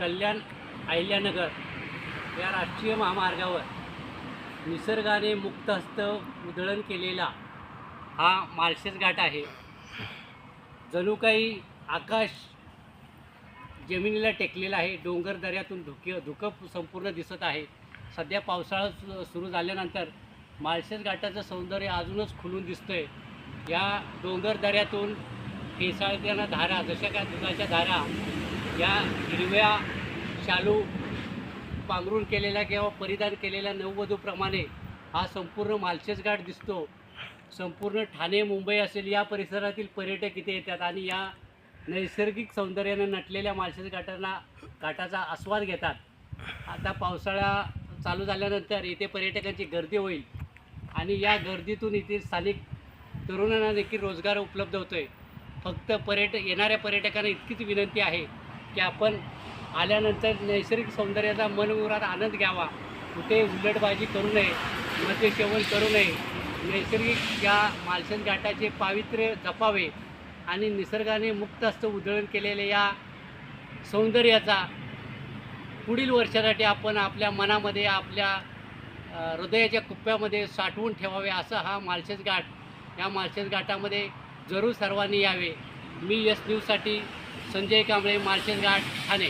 कल्याण अहिल्यानगर या राष्ट्रीय महामार्गावर निसर्गाने मुक्त हस्त उधळण केलेला हा माळशेज घाट आहे. जणू काही आकाश जमिनीला टेकलेला आहे. डोंगर दऱ्यातून धुके धुकं संपूर्ण दिसत आहे. सध्या पावसाळा सु- सुरू झाल्यानंतर माळशेज घाटाचं सौंदर्य अजूनच खुलून दिसतंय. या डोंगर दऱ्यातून फेसाळत्यानं धारा जशा काय दुधाच्या धारा या हिरव्या शालू पांघरून केलेल्या किंवा परिधान केलेल्या नववधूप्रमाणे हा संपूर्ण मालशेज घाट दिसतो. संपूर्ण ठाणे मुंबई असेल या परिसरातील पर्यटक इथे येतात आणि या नैसर्गिक सौंदर्यानं नटलेल्या माळशेज घाटांना घाटाचा आस्वाद घेतात. आता पावसाळा चालू झाल्यानंतर इथे पर्यटकांची गर्दी होईल आणि या गर्दीतून इथे स्थानिक तरुणांना देखील रोजगार उपलब्ध होतो आहे फक्त पर्यट येणाऱ्या पर्यटकांना इतकीच विनंती आहे की आपण आल्यानंतर नैसर्गिक सौंदर्याचा मनमुरात आनंद घ्यावा. कुठे उलटबाजी करू नये मद्यसेवन करू नये. नैसर्गिक या मालशेज घाटाचे पावित्र्य जपावे आणि निसर्गाने मुक्त हस्त उधळण केलेल्या या सौंदर्याचा पुढील वर्षासाठी आपण आपल्या मनामध्ये आपल्या हृदयाच्या कुप्प्यामध्ये साठवून ठेवावे असा हा मालशेज घाट. या मालशेज घाटामध्ये जरूर सर्वांनी यावे. मी यस न्यूजसाठी संजय कांबळे मार्शल घाट ठाणे.